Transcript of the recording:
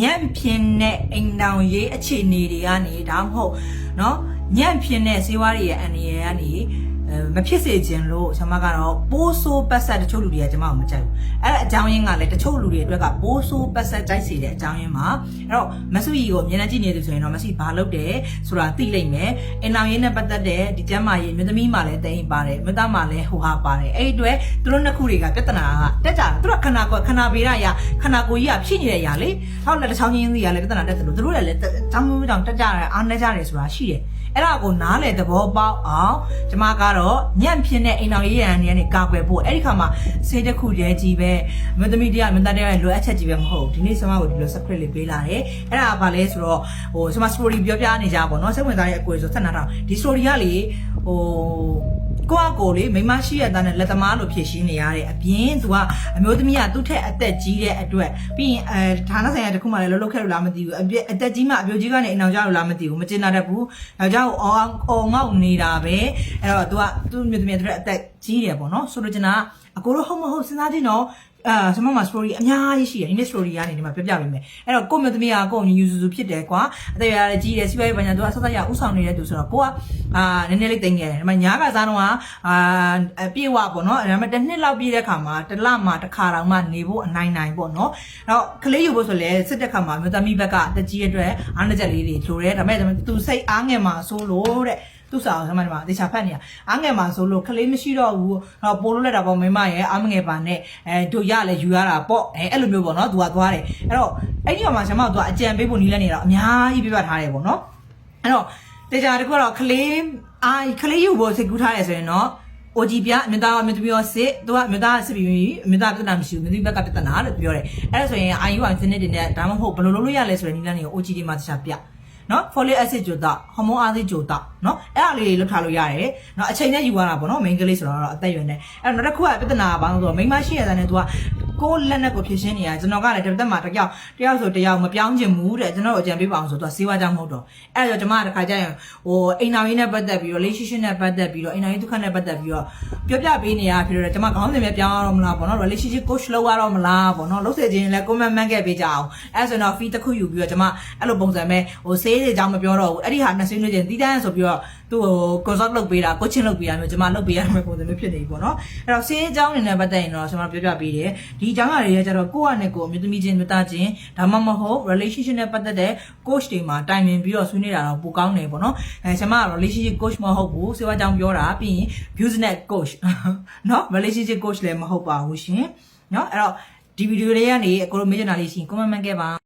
ညံ့ဖြင်းတဲ့အိမ်တောင်ရေးအခြေအနေတွေကနေဒါမှမဟုတ်เนาะညံ့ဖြင်းတဲ့ဈေးဝါးတွေရဲ့အန္တရာယ်ကနေအဲ မဖြစ်စေခြင်းလို့ကျွန်မကတော့ပိုးဆိုးပတ်ဆက်တချို့လူတွေကကျွန်မကိုမကြိုက်ဘူးအဲ့ဒါအကြောင်းရင်းကလည်းတချို့လူတွေအတွက်ကပိုးဆိုးပတ်ဆက်ကြိုက်စေတဲ့အကြောင်းရင်းမှာအဲ့တော့မဆုရီကိုအမြဲတမ်းကြည့်နေသူဆိုရင်တော့မဆုဘာလုပ်တယ်ဆိုတာသိလိမ့်မယ်အင်လောင်ရင်းနဲ့ပတ်သက်တဲ့ဒီကျမ်းမာရေးမြို့သမီးမှလည်းတိမ်ပါတယ်မြို့သားမှလည်းဟိုဟာပါတယ်အဲ့ဒီအတွက်သူတို့နှစ်ခုတွေကပြဿနာကတက်ကြတယ်သူတို့ကခန္ဓာကိုယ်ခန္ဓာဗေဒအရာခန္ဓာကိုယ်ကြီးကဖြစ်နေတဲ့အရာလေဟောက်လက်တစ်ချောင်းချင်းစီကလည်းပြဿနာတက်တယ်လို့သူတို့လည်းလည်းတောင်းမှုကြောင့်တက်ကြတယ်အားနေကြတယ်ဆိုတာရှိတယ်အဲ့ဒါကိုနားလေသဘောပေါက်အောင်ကျမကတော့ကတော့ညံ့ဖြစ်တဲ့အိမ်တော်ရေးရန်တွေကနေကာကွယ်ဖို့အဲ့ဒီခါမှာဆေးတစ်ခုတည်းကြီးပဲအမသမီးတရားအမသားတရားလိုအပ်ချက်ကြီးပဲမဟုတ်ဘူးဒီနေ့ဆမကိုဒီလို secret လေးပေးလာတယ်အဲ့ဒါကဘာလဲဆိုတော့ဟိုဆမ story ပြောပြနေကြပါတော့စိတ်ဝင်စားတဲ့အကိုဆိုဆက်နာတော့ဒီ story ကလေဟိုကိုကကိုလေမိမရှိရတဲ့လက်သမားလိုဖြစ်ရှင်းနေရတဲ့အပြင်သူကအမျိုးသမီးကသူ့ထက်အသက်ကြီးတဲ့အတွက်ပြီးရင်အဲဌာနဆိုင်ရာတစ်ခုမှလည်းလှုပ်လှုပ်ခဲ့လို့လားမသိဘူးအပြည့်အသက်ကြီးမှအပြိုကြီးကနေအိမ်အောင်ကြလို့လားမသိဘူးမကျင်နာတတ်ဘူးယောက်ျားကိုအော်အော်ငေါက်နေတာပဲအဲ့တော့သူကသူ့မျိုးသမီးတွေအသက်ကြီးတယ်ပေါ့နော်ဆိုလိုချင်တာကအကိုတို့ဟုတ်မဟုတ်စဉ်းစားကြည့်နော်အာဆမမ story အများကြီးရှိတယ်ဒီနေ့ story ကနေဒီမှာပြောပြပေးမယ်အဲ့တော့ကိုယ့်မျိုးသမီးကကိုယ့်ညီယူစုစုဖြစ်တယ်ကွာအသက်ရရကြီးတယ်စီးပွားရေးပညာသူကဆက်ဆက်ရဥဆောင်နေတဲ့သူဆိုတော့ကိုကအာနည်းနည်းလေးတင်ငယ်တယ်ဒီမှာညားကစားတော့ကအာအပြည့်ဝပေါ့နော်အဲ့ဒါမှတစ်နှစ်လောက်ပြည့်တဲ့ခါမှာတစ်လမှတစ်ခါတောင်မှနေဖို့အနိုင်နိုင်ပေါ့နော်အဲ့တော့ကလေးယူဖို့ဆိုလဲစစ်တဲ့ခါမှာမျိုးသမီးဘက်ကအသက်ကြီးတဲ့အတွက်အားနည်းချက်လေးတွေလိုတယ်ဒါပေမဲ့သူစိတ်အားငယ်မှာဆိုလို့တဲ့ သူ့စာအောင်ဆမဒီမှာတေချာဖတ်နေရအားငယ်မှာဆိုလို့ကလေးမရှိတော့ဘူးတော့ပိုးလို့လက်တာပေါ့မိမရဲ့အားမငယ်ပါနဲ့အဲတို့ရလဲယူရတာပေါ့အဲအဲ့လိုမျိုးပေါ့နော်သူကသွားတယ်အဲ့တော့အဲ့ဒီမှာဆမကသူကအကြံပေးဖို့နီးလဲနေတော့အများကြီးပြပထားတယ်ပေါ့နော်အဲ့တော့တေချာတခုတော့ကလေးအာကလေးယူဖို့စိတ်ကူးထားတယ်ဆိုရင်တော့ OG ပြအမြသားအမြသမီးရောစစ်သူကအမြသားစစ်ပြီးအမြသားပြဿနာမရှိဘူးမြသမီးဘက်ကပြဿနာလို့ပြောတယ်အဲ့ဒါဆိုရင် IU အစနစ်တွေနဲ့ဒါမှမဟုတ်ဘယ်လိုလုပ်လို့ရလဲဆိုတဲ့နည်းလမ်းတွေကို OG ဒီမှာတခြားပြ နော် folic acid ကြိုတော့ဟော်မုန်းအားစိကြိုတော့နော်အဲ့ဒါလေးတွေလောက်ထားလို့ရတယ်နော်အချိန်နဲ့ယူရတာပေါ့နော် main ကလေးဆိုတော့အသက်ရွယ်နေအဲ့တော့နောက်တစ်ခုကပြဿနာကဘာလို့ဆိုတော့မိန်းမရှိရတဲ့နဲ့ तू ကကိုယ်လက်နဲ့ကိုဖြစ်ရှင်းနေရကျွန်တော်ကလည်းတစ်သက်မှာတစ်ယောက်တစ်ယောက်ဆိုတစ်ယောက်မပြောင်းချင်ဘူးတဲ့ကျွန်တော်အကြံပေးပါအောင်ဆိုတော့စေဝါကြောင့်မဟုတ်တော့အဲ့ဒါကြောင့်ကျွန်မကတစ်ခါကျရင်ဟိုအိမ်တော်ရေးနဲ့ပတ်သက်ပြီးတော့ relationship နဲ့ပတ်သက်ပြီးတော့အိမ်တော်ရေးဒုက္ခနဲ့ပတ်သက်ပြီးတော့ပြောပြပေးနေရဖြစ်တော့ကျွန်မခေါင်းစဉ်ပဲပြောင်းရတော့မလားပေါ့နော် relationship coach လောက်ရတော့မလားပေါ့နော်လုပ်စေခြင်းလည်း comment မှန်းခဲ့ပေးကြအောင်အဲ့ဆိုတော့ fee တစ်ခုယူပြီးတော့ကျွန်မအဲ့လိုပုံစံပဲဟို sales တွေအကြောင်းမပြောတော့ဘူးအဲ့ဒီဟာနဲ့ဆွေးနွေးခြင်းတီးတန်းဆိုပြီးတော့သူ့ဟို consult လုပ်ပေးတာ coaching လုပ်ပေးတာမျိုးကျွန်မလုပ်ပေးရမယ့်ပုံစံမျိုးဖြစ်နေပြီပေါ့နော်အဲ့တော့ sales အကြောင်းနေနဲ့ပတ်သက်ရင်တော့ကျွန်မပြောပြပေးတယ်ဒီအကြောင်းအရာတွေကကျတော့ကိုယ့်အနေကိုအမျိုးသမီးချင်းမျိုးသားချင်းဒါမှမဟုတ် relationship နဲ့ပတ်သက်တဲ့ coach တွေမှာတိုင်ပင်ပြီးတော့ဆွေးနွေးတာတော့ပိုကောင်းတယ်ပေါ့နော်အဲကျွန်မက relationship coach မဟုတ်ဘူးစေဝါကြောင့်ပြောတာပြီးရင် business coach နော် relationship coach လည်းမဟုတ်ပါဘူးရှင်နော်အဲ့တော့ဒီဗီဒီယိုလေးကနေအကိုတို့မေ့ချင်တာလေးရှိရင် comment မှတ်ခဲ့ပါ